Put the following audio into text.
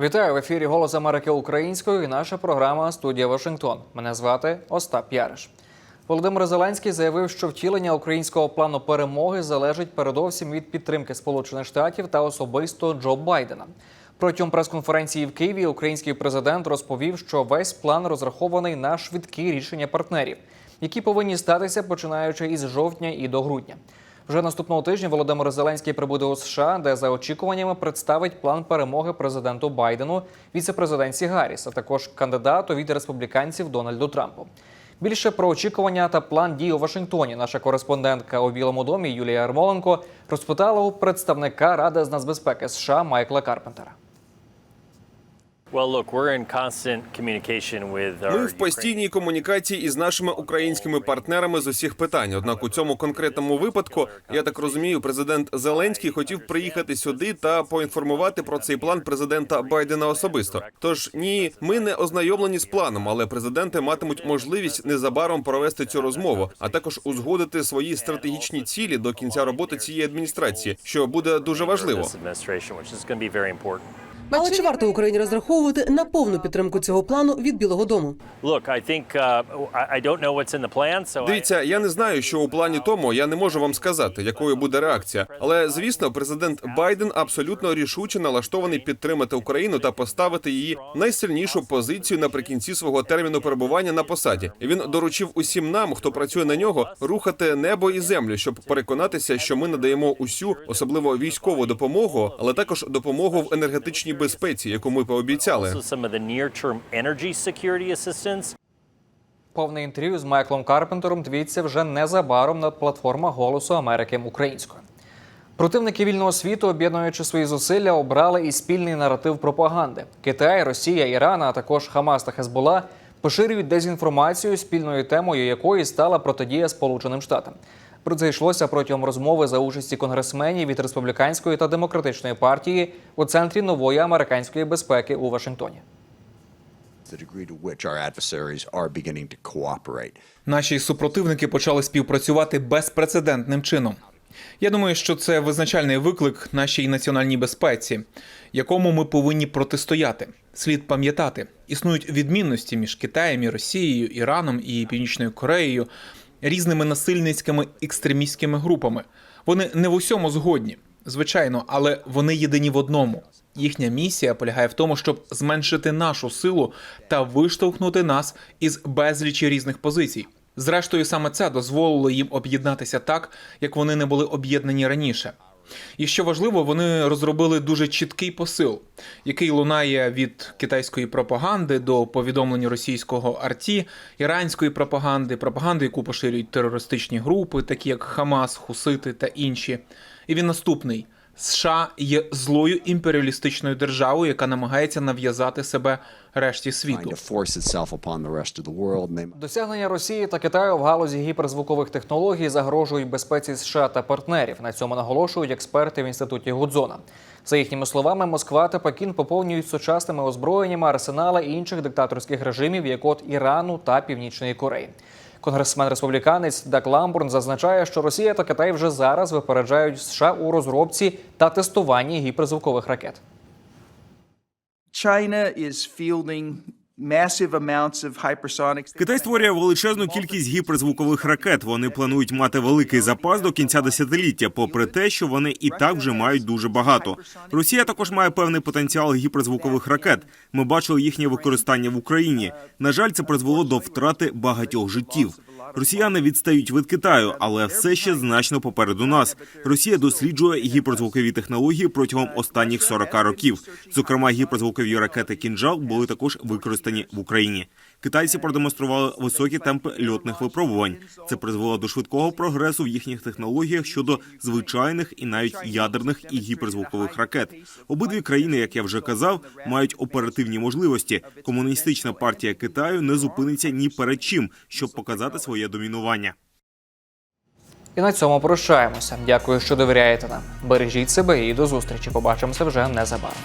Вітаю в ефірі Голос Америки Українською і наша програма Студія Вашингтон. Мене звати Остап Яриш. Володимир Зеленський заявив, що втілення українського плану перемоги залежить передовсім від підтримки Сполучених Штатів та особисто Джо Байдена. Протягом прес-конференції в Києві український президент розповів, що весь план розрахований на швидкі рішення партнерів, які повинні статися починаючи із жовтня і до грудня. Вже наступного тижня Володимир Зеленський прибуде у США, де за очікуваннями представить план перемоги президенту Байдену, віцепрезидентці Гарріс, а також кандидату від республіканців Дональду Трампу. Більше про очікування та план дій у Вашингтоні наша кореспондентка у Білому домі Юлія Ярмоленко розпитала у представника Ради з нацбезпеки США Майкла Карпентера. Ми в постійній комунікації із нашими українськими партнерами з усіх питань. Однак у цьому конкретному випадку, я так розумію, президент Зеленський хотів приїхати сюди та поінформувати про цей план президента Байдена особисто. Тож ні, ми не ознайомлені з планом, але президенти матимуть можливість незабаром провести цю розмову, а також узгодити свої стратегічні цілі до кінця роботи цієї адміністрації, що буде дуже важливо. Але чи варто Україні розраховувати на повну підтримку цього плану від Білого Дому? Uh, Дивіться, я не знаю, що у плані тому я не можу вам сказати, якою буде реакція. Але звісно, президент Байден абсолютно рішуче налаштований підтримати Україну та поставити її найсильнішу позицію наприкінці свого терміну перебування на посаді. Він доручив усім нам, хто працює на нього, рухати небо і землю, щоб переконатися, що ми надаємо усю, особливо військову допомогу, але також допомогу в енергетичній безпеці, яку ми пообіцяли. Повне інтерв'ю з Майклом Карпентером дивіться вже незабаром на платформа Голосу Америки українською. Противники вільного світу, об'єднуючи свої зусилля, обрали і спільний наратив пропаганди. Китай, Росія, Іран, а також Хамас та Хезбола поширюють дезінформацію, спільною темою якої стала протидія Сполученим Штатам. Про це йшлося протягом розмови за участі конгресменів від республіканської та демократичної партії у центрі нової американської безпеки у Вашингтоні. Наші супротивники почали співпрацювати безпрецедентним чином. Я думаю, що це визначальний виклик нашій національній безпеці, якому ми повинні протистояти. Слід пам'ятати, існують відмінності між Китаєм і Росією, Іраном і Північною Кореєю, різними насильницькими екстремістськими групами. Вони не в усьому згодні, звичайно, але вони єдині в одному. Їхня місія полягає в тому, щоб зменшити нашу силу та виштовхнути нас із безлічі різних позицій. Зрештою, саме це дозволило їм об'єднатися так, як вони не були об'єднані раніше. І що важливо, вони розробили дуже чіткий посил, який лунає від китайської пропаганди до повідомлень російського арті, іранської пропаганди, пропаганди, яку поширюють терористичні групи, такі як Хамас, Хусити та інші. І він наступний: США є злою імперіалістичною державою, яка намагається нав'язати себе решті світу. Досягнення Росії та Китаю в галузі гіперзвукових технологій загрожують безпеці США та партнерів. На цьому наголошують експерти в інституті Гудзона. За їхніми словами, Москва та Пекін поповнюють сучасними озброєннями арсенали інших диктаторських режимів, як от Ірану та Північної Кореї. Конгресмен республіканець Дак Ламбурн зазначає, що Росія та Китай вже зараз випереджають США у розробці та тестуванні гіперзвукових ракет. China is fielding Китай створює величезну кількість гіперзвукових ракет. Вони планують мати великий запас до кінця десятиліття, попри те, що вони і так вже мають дуже багато. Росія також має певний потенціал гіперзвукових ракет. Ми бачили їхнє використання в Україні. На жаль, це призвело до втрати багатьох життів. Росіяни відстають від Китаю, але все ще значно попереду нас. Росія досліджує гіперзвукові технології протягом останніх 40 років. Зокрема, гіперзвукові ракети «Кінжал» були також використані в Україні. Китайці продемонстрували високі темпи льотних випробувань. Це призвело до швидкого прогресу в їхніх технологіях щодо звичайних і навіть ядерних і гіперзвукових ракет. Обидві країни, як я вже казав, мають оперативні можливості. Комуністична партія Китаю не зупиниться ні перед чим, щоб показати своє домінування. І на цьому прощаємося. Дякую, що довіряєте нам. Бережіть себе і до зустрічі. Побачимося вже незабаром.